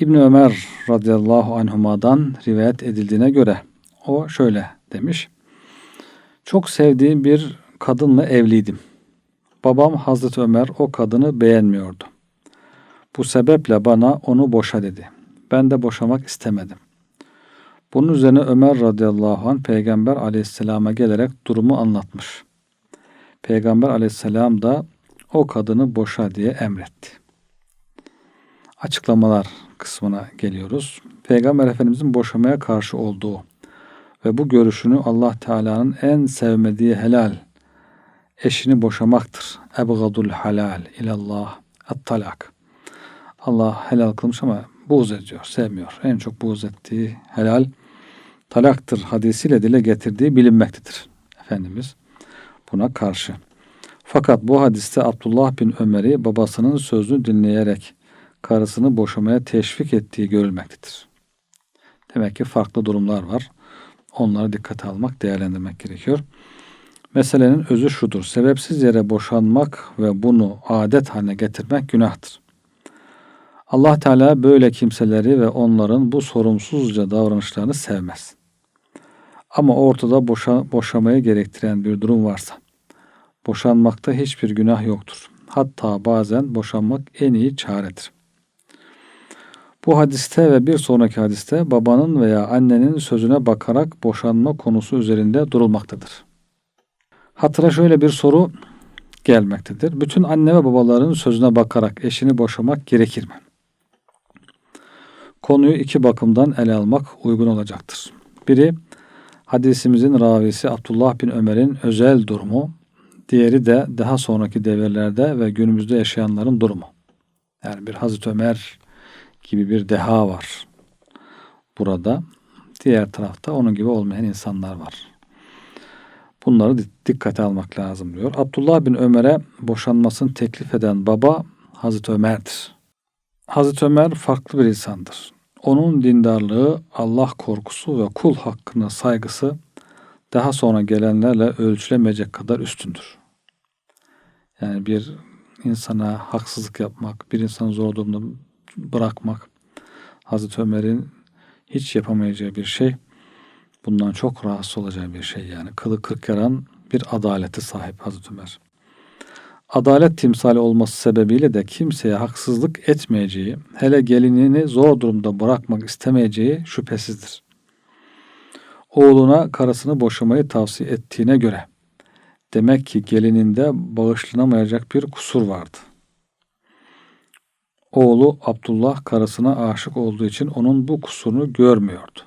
İbn Ömer radıyallahu anhuma'dan rivayet edildiğine göre o şöyle demiş. Çok sevdiğim bir kadınla evliydim. Babam Hazreti Ömer o kadını beğenmiyordu. Bu sebeple bana onu boşa dedi. Ben de boşamak istemedim. Bunun üzerine Ömer radıyallahu anh peygamber aleyhisselama gelerek durumu anlatmış. Peygamber aleyhisselam da o kadını boşa diye emretti. Açıklamalar kısmına geliyoruz. Peygamber Efendimizin boşamaya karşı olduğu ve bu görüşünü Allah Teala'nın en sevmediği helal eşini boşamaktır. Ebgadul halal ilallah at-talak. Allah helal kılmış ama buğz ediyor, sevmiyor. En çok buğz ettiği helal talaktır hadisiyle dile getirdiği bilinmektedir. Efendimiz buna karşı. Fakat bu hadiste Abdullah bin Ömer'i babasının sözünü dinleyerek karısını boşamaya teşvik ettiği görülmektedir. Demek ki farklı durumlar var. Onları dikkate almak, değerlendirmek gerekiyor. Meselenin özü şudur. Sebepsiz yere boşanmak ve bunu adet haline getirmek günahtır. Allah Teala böyle kimseleri ve onların bu sorumsuzca davranışlarını sevmez. Ama ortada boşa, boşamayı gerektiren bir durum varsa, boşanmakta hiçbir günah yoktur. Hatta bazen boşanmak en iyi çaredir. Bu hadiste ve bir sonraki hadiste babanın veya annenin sözüne bakarak boşanma konusu üzerinde durulmaktadır. Hatıra şöyle bir soru gelmektedir. Bütün anne ve babaların sözüne bakarak eşini boşamak gerekir mi? Konuyu iki bakımdan ele almak uygun olacaktır. Biri hadisimizin ravisi Abdullah bin Ömer'in özel durumu, diğeri de daha sonraki devirlerde ve günümüzde yaşayanların durumu. Yani bir Hazreti Ömer gibi bir deha var burada. Diğer tarafta onun gibi olmayan insanlar var. Bunları dikkate almak lazım diyor. Abdullah bin Ömer'e boşanmasını teklif eden baba Hazreti Ömer'dir. Hazreti Ömer farklı bir insandır. Onun dindarlığı, Allah korkusu ve kul hakkına saygısı daha sonra gelenlerle ölçülemeyecek kadar üstündür. Yani bir insana haksızlık yapmak, bir insanı zor durumda bırakmak Hazreti Ömer'in hiç yapamayacağı bir şey. Bundan çok rahatsız olacağı bir şey yani. Kılı kırk yaran bir adaleti sahip Hazreti Ömer. Adalet timsali olması sebebiyle de kimseye haksızlık etmeyeceği, hele gelinini zor durumda bırakmak istemeyeceği şüphesizdir. Oğluna karısını boşamayı tavsiye ettiğine göre demek ki gelininde bağışlanamayacak bir kusur vardı. Oğlu Abdullah karısına aşık olduğu için onun bu kusurunu görmüyordu.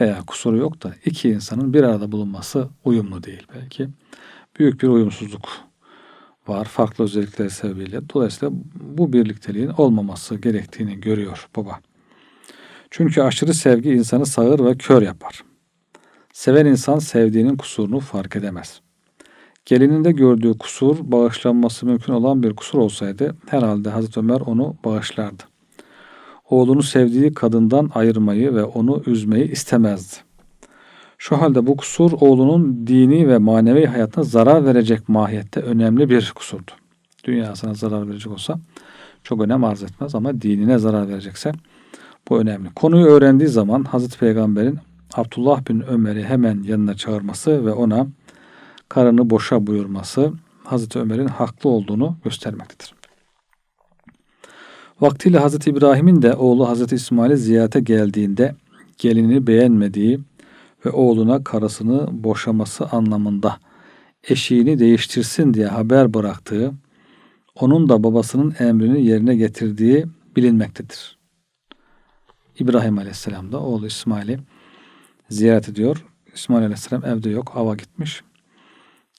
Veya kusuru yok da iki insanın bir arada bulunması uyumlu değil belki. Büyük bir uyumsuzluk var farklı özellikleri sebebiyle. Dolayısıyla bu birlikteliğin olmaması gerektiğini görüyor baba. Çünkü aşırı sevgi insanı sağır ve kör yapar. Seven insan sevdiğinin kusurunu fark edemez. Gelininde gördüğü kusur bağışlanması mümkün olan bir kusur olsaydı herhalde Hazreti Ömer onu bağışlardı. Oğlunu sevdiği kadından ayırmayı ve onu üzmeyi istemezdi. Şu halde bu kusur oğlunun dini ve manevi hayatına zarar verecek mahiyette önemli bir kusurdu. Dünyasına zarar verecek olsa çok önem arz etmez ama dinine zarar verecekse bu önemli. Konuyu öğrendiği zaman Hazreti Peygamber'in Abdullah bin Ömer'i hemen yanına çağırması ve ona karını boşa buyurması Hazreti Ömer'in haklı olduğunu göstermektedir. Vaktiyle Hazreti İbrahim'in de oğlu Hazreti İsmail'e ziyarete geldiğinde gelinini beğenmediği ve oğluna karısını boşaması anlamında eşiğini değiştirsin diye haber bıraktığı, onun da babasının emrini yerine getirdiği bilinmektedir. İbrahim Aleyhisselam da oğlu İsmail'i ziyaret ediyor. İsmail Aleyhisselam evde yok, ava gitmiş.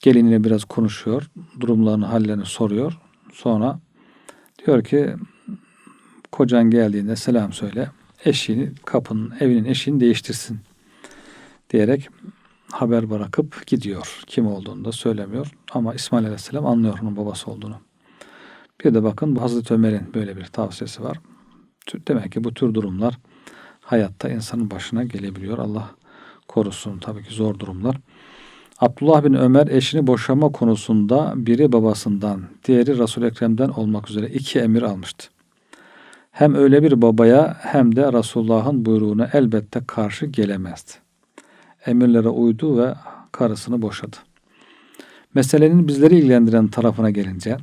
Geliniyle biraz konuşuyor, durumlarını, hallerini soruyor. Sonra diyor ki kocan geldiğinde selam söyle. Eşiğini, kapının, evinin eşiğini değiştirsin diyerek haber bırakıp gidiyor. Kim olduğunu da söylemiyor. Ama İsmail Aleyhisselam anlıyor onun babası olduğunu. Bir de bakın bu Hazreti Ömer'in böyle bir tavsiyesi var. Demek ki bu tür durumlar hayatta insanın başına gelebiliyor. Allah korusun tabii ki zor durumlar. Abdullah bin Ömer eşini boşama konusunda biri babasından, diğeri Resul-i Ekrem'den olmak üzere iki emir almıştı. Hem öyle bir babaya hem de Resulullah'ın buyruğuna elbette karşı gelemezdi. Emirlere uydu ve karısını boşadı. Meselenin bizleri ilgilendiren tarafına gelince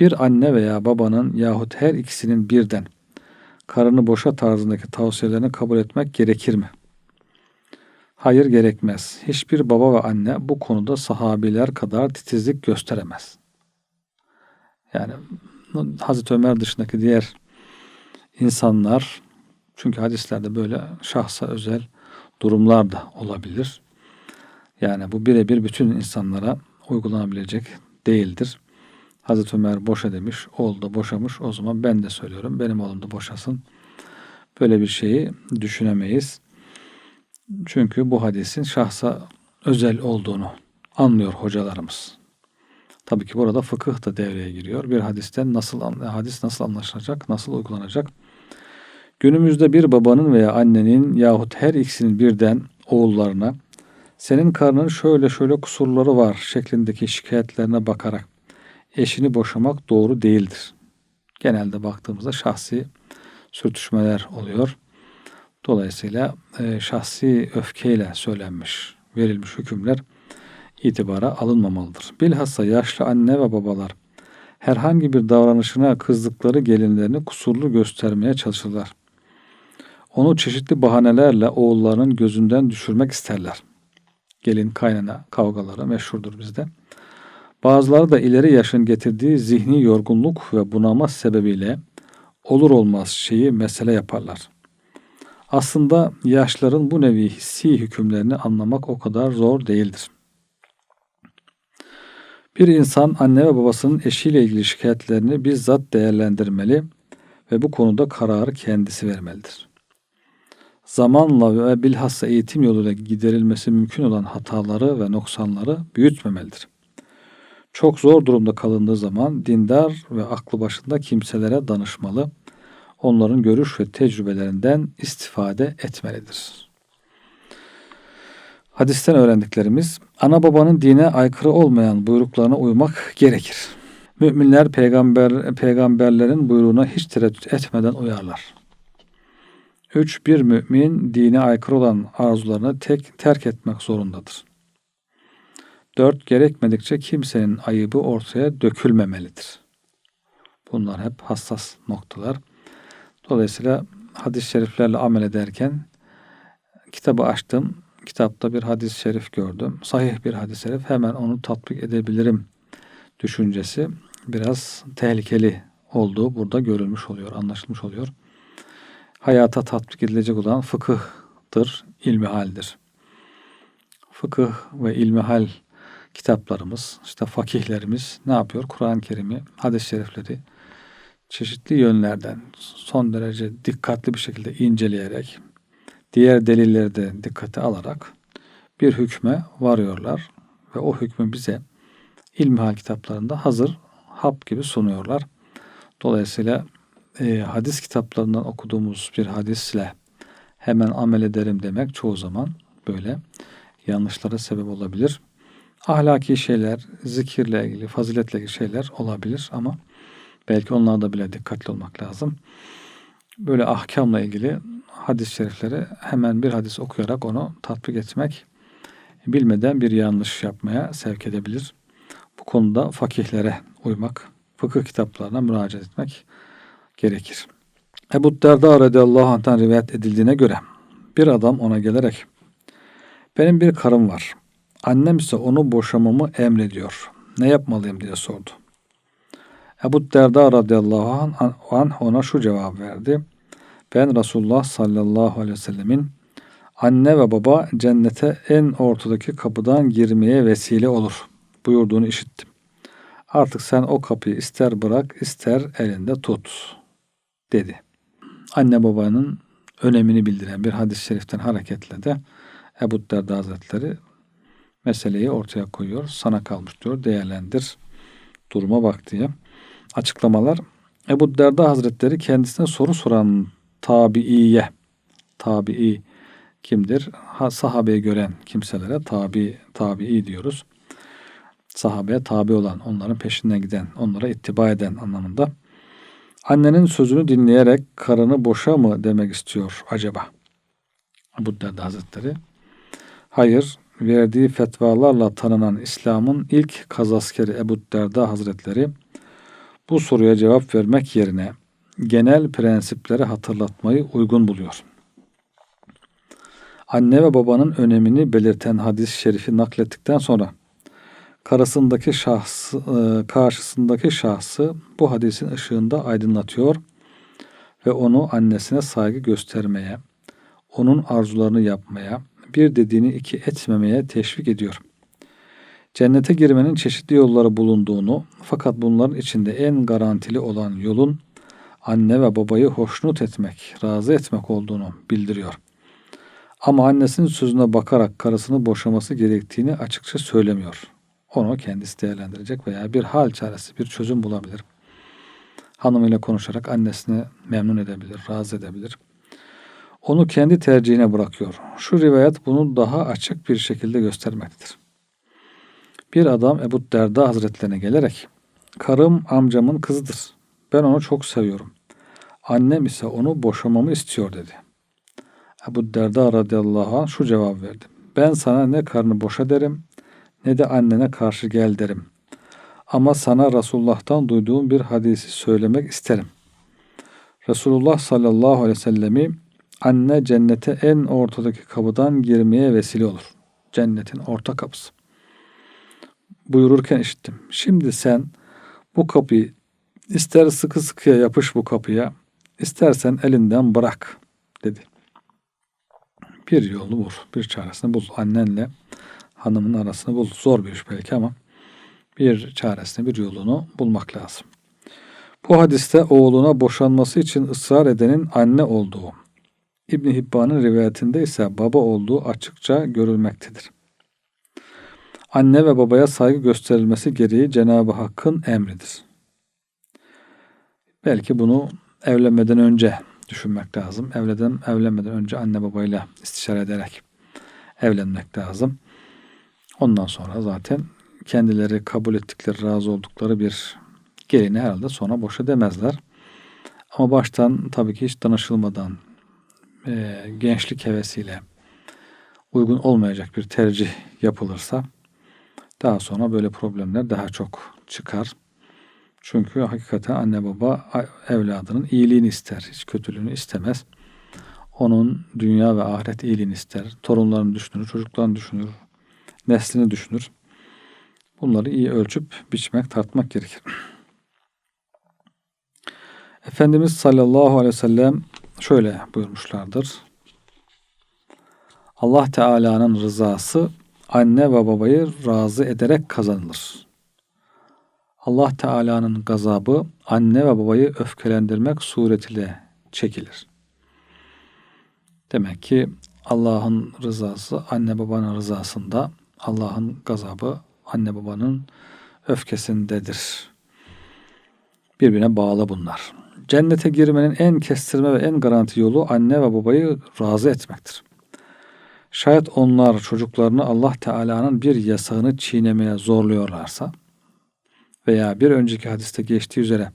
bir anne veya babanın yahut her ikisinin birden karını boşa tarzındaki tavsiyelerini kabul etmek gerekir mi? Hayır gerekmez. Hiçbir baba ve anne bu konuda sahabiler kadar titizlik gösteremez. Yani Hazreti Ömer dışındaki diğer insanlar çünkü hadislerde böyle şahsa özel durumlar da olabilir. Yani bu birebir bütün insanlara uygulanabilecek değildir. Hazreti Ömer boşa demiş, oğlu da boşamış. O zaman ben de söylüyorum, benim oğlum da boşasın. Böyle bir şeyi düşünemeyiz. Çünkü bu hadisin şahsa özel olduğunu anlıyor hocalarımız. Tabii ki burada fıkıh da devreye giriyor. Bir hadisten nasıl hadis nasıl anlaşılacak, nasıl uygulanacak? Günümüzde bir babanın veya annenin yahut her ikisinin birden oğullarına senin karnın şöyle şöyle kusurları var şeklindeki şikayetlerine bakarak eşini boşamak doğru değildir. Genelde baktığımızda şahsi sürtüşmeler oluyor. Dolayısıyla e, şahsi öfkeyle söylenmiş, verilmiş hükümler itibara alınmamalıdır. Bilhassa yaşlı anne ve babalar herhangi bir davranışına kızdıkları gelinlerini kusurlu göstermeye çalışırlar. Onu çeşitli bahanelerle oğullarının gözünden düşürmek isterler. Gelin kaynana kavgaları meşhurdur bizde. Bazıları da ileri yaşın getirdiği zihni yorgunluk ve bunama sebebiyle olur olmaz şeyi mesele yaparlar. Aslında yaşların bu nevi hissi hükümlerini anlamak o kadar zor değildir. Bir insan anne ve babasının eşiyle ilgili şikayetlerini bizzat değerlendirmeli ve bu konuda kararı kendisi vermelidir. Zamanla ve bilhassa eğitim yoluyla giderilmesi mümkün olan hataları ve noksanları büyütmemelidir. Çok zor durumda kalındığı zaman dindar ve aklı başında kimselere danışmalı, onların görüş ve tecrübelerinden istifade etmelidir. Hadisten öğrendiklerimiz, ana babanın dine aykırı olmayan buyruklarına uymak gerekir. Müminler peygamber peygamberlerin buyruğuna hiç tereddüt etmeden uyarlar. 3. Bir mümin dine aykırı olan arzularını tek terk etmek zorundadır. 4. Gerekmedikçe kimsenin ayıbı ortaya dökülmemelidir. Bunlar hep hassas noktalar. Dolayısıyla hadis-i şeriflerle amel ederken kitabı açtım. Kitapta bir hadis-i şerif gördüm. Sahih bir hadis-i şerif. Hemen onu tatbik edebilirim düşüncesi biraz tehlikeli olduğu burada görülmüş oluyor, anlaşılmış oluyor. Hayata tatbik edilecek olan fıkıhtır, ilmihaldir. Fıkıh ve ilmihal kitaplarımız, işte fakihlerimiz ne yapıyor? Kur'an-ı Kerim'i, hadis-i şerifleri çeşitli yönlerden son derece dikkatli bir şekilde inceleyerek, diğer delilleri de dikkate alarak bir hükme varıyorlar ve o hükmü bize ilmihal kitaplarında hazır hap gibi sunuyorlar. Dolayısıyla e, hadis kitaplarından okuduğumuz bir hadisle hemen amel ederim demek çoğu zaman böyle yanlışlara sebep olabilir ahlaki şeyler, zikirle ilgili, faziletle ilgili şeyler olabilir ama belki onlarda bile dikkatli olmak lazım. Böyle ahkamla ilgili hadis-i şerifleri hemen bir hadis okuyarak onu tatbik etmek bilmeden bir yanlış yapmaya sevk edebilir. Bu konuda fakihlere uymak, fıkıh kitaplarına müracaat etmek gerekir. Ebu Derda radıyallahu anh'tan rivayet edildiğine göre bir adam ona gelerek benim bir karım var. Annem ise onu boşamamı emrediyor. Ne yapmalıyım diye sordu. Ebu Derda radıyallahu anh ona şu cevap verdi. Ben Resulullah sallallahu aleyhi ve sellemin anne ve baba cennete en ortadaki kapıdan girmeye vesile olur buyurduğunu işittim. Artık sen o kapıyı ister bırak ister elinde tut dedi. Anne babanın önemini bildiren bir hadis-i şeriften hareketle de Ebu Derda Hazretleri meseleyi ortaya koyuyor. Sana kalmış diyor. Değerlendir. Duruma bak diye. Açıklamalar. Ebu Derda Hazretleri kendisine soru soran tabiiye tabii kimdir? Ha, sahabeyi gören kimselere tabi tabii diyoruz. Sahabeye tabi olan, onların peşinden giden, onlara ittiba eden anlamında. Annenin sözünü dinleyerek karını boşa mı demek istiyor acaba? Ebu Derda Hazretleri. Hayır, verdiği fetvalarla tanınan İslam'ın ilk kazaskeri Ebu Derda Hazretleri bu soruya cevap vermek yerine genel prensipleri hatırlatmayı uygun buluyor. Anne ve babanın önemini belirten hadis-i şerifi naklettikten sonra karısındaki şahsı, e, karşısındaki şahsı bu hadisin ışığında aydınlatıyor ve onu annesine saygı göstermeye, onun arzularını yapmaya, bir dediğini iki etmemeye teşvik ediyor. Cennete girmenin çeşitli yolları bulunduğunu fakat bunların içinde en garantili olan yolun anne ve babayı hoşnut etmek, razı etmek olduğunu bildiriyor. Ama annesinin sözüne bakarak karısını boşaması gerektiğini açıkça söylemiyor. Onu kendisi değerlendirecek veya bir hal çaresi, bir çözüm bulabilir. Hanımıyla konuşarak annesini memnun edebilir, razı edebilir. Onu kendi tercihine bırakıyor. Şu rivayet bunu daha açık bir şekilde göstermektedir. Bir adam Ebu Derda Hazretlerine gelerek, karım amcamın kızıdır. Ben onu çok seviyorum. Annem ise onu boşamamı istiyor dedi. Ebu Derda radıyallahu anh şu cevap verdi. Ben sana ne karnı boşa derim ne de annene karşı gel derim. Ama sana Resulullah'tan duyduğum bir hadisi söylemek isterim. Resulullah sallallahu aleyhi ve sellemi anne cennete en ortadaki kapıdan girmeye vesile olur. Cennetin orta kapısı. Buyururken işittim. Şimdi sen bu kapıyı ister sıkı sıkıya yapış bu kapıya, istersen elinden bırak dedi. Bir yolu bul, bir çaresini bul. Annenle hanımın arasını bul. Zor bir iş belki ama bir çaresini, bir yolunu bulmak lazım. Bu hadiste oğluna boşanması için ısrar edenin anne olduğu, İbn Hibban'ın rivayetinde ise baba olduğu açıkça görülmektedir. Anne ve babaya saygı gösterilmesi gereği Cenab-ı Hakk'ın emridir. Belki bunu evlenmeden önce düşünmek lazım. Evleden, evlenmeden önce anne babayla istişare ederek evlenmek lazım. Ondan sonra zaten kendileri kabul ettikleri, razı oldukları bir gelini herhalde sonra boşa demezler. Ama baştan tabii ki hiç danışılmadan e, gençlik hevesiyle uygun olmayacak bir tercih yapılırsa daha sonra böyle problemler daha çok çıkar. Çünkü hakikaten anne baba evladının iyiliğini ister. Hiç kötülüğünü istemez. Onun dünya ve ahiret iyiliğini ister. Torunlarını düşünür, çocuklarını düşünür, neslini düşünür. Bunları iyi ölçüp biçmek, tartmak gerekir. Efendimiz sallallahu aleyhi ve sellem şöyle buyurmuşlardır. Allah Teala'nın rızası anne ve babayı razı ederek kazanılır. Allah Teala'nın gazabı anne ve babayı öfkelendirmek suretiyle çekilir. Demek ki Allah'ın rızası anne babanın rızasında, Allah'ın gazabı anne babanın öfkesindedir. Birbirine bağlı bunlar. Cennete girmenin en kestirme ve en garanti yolu anne ve babayı razı etmektir. Şayet onlar çocuklarını Allah Teala'nın bir yasağını çiğnemeye zorluyorlarsa veya bir önceki hadiste geçtiği üzere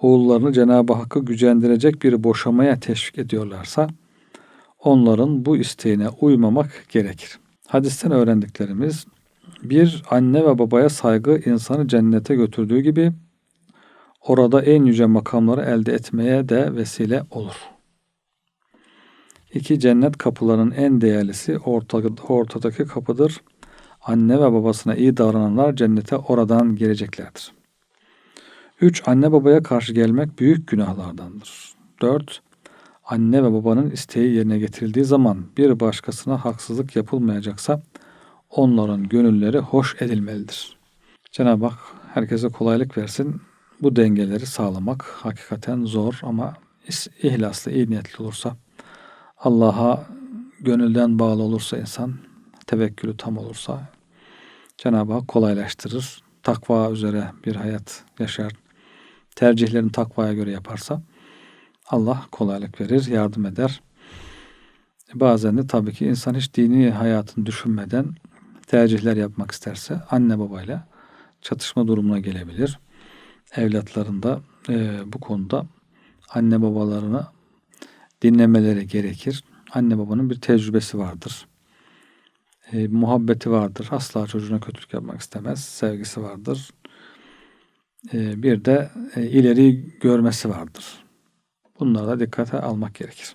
oğullarını Cenab-ı Hakk'ı gücendirecek bir boşamaya teşvik ediyorlarsa onların bu isteğine uymamak gerekir. Hadisten öğrendiklerimiz bir anne ve babaya saygı insanı cennete götürdüğü gibi orada en yüce makamları elde etmeye de vesile olur. İki cennet kapılarının en değerlisi ortadaki kapıdır. Anne ve babasına iyi davrananlar cennete oradan geleceklerdir. 3. Anne babaya karşı gelmek büyük günahlardandır. 4. Anne ve babanın isteği yerine getirildiği zaman bir başkasına haksızlık yapılmayacaksa onların gönülleri hoş edilmelidir. Cenab-ı Hak herkese kolaylık versin. Bu dengeleri sağlamak hakikaten zor ama ihlaslı, iyi niyetli olursa, Allah'a gönülden bağlı olursa insan, tevekkülü tam olursa Cenab-ı Hak kolaylaştırır. Takva üzere bir hayat yaşar. Tercihlerini takvaya göre yaparsa Allah kolaylık verir, yardım eder. Bazen de tabii ki insan hiç dini hayatını düşünmeden tercihler yapmak isterse anne babayla çatışma durumuna gelebilir. Evlatlarında e, bu konuda anne babalarını dinlemeleri gerekir. Anne babanın bir tecrübesi vardır. E, muhabbeti vardır. Asla çocuğuna kötülük yapmak istemez. Sevgisi vardır. E, bir de e, ileri görmesi vardır. Bunlara da dikkate almak gerekir.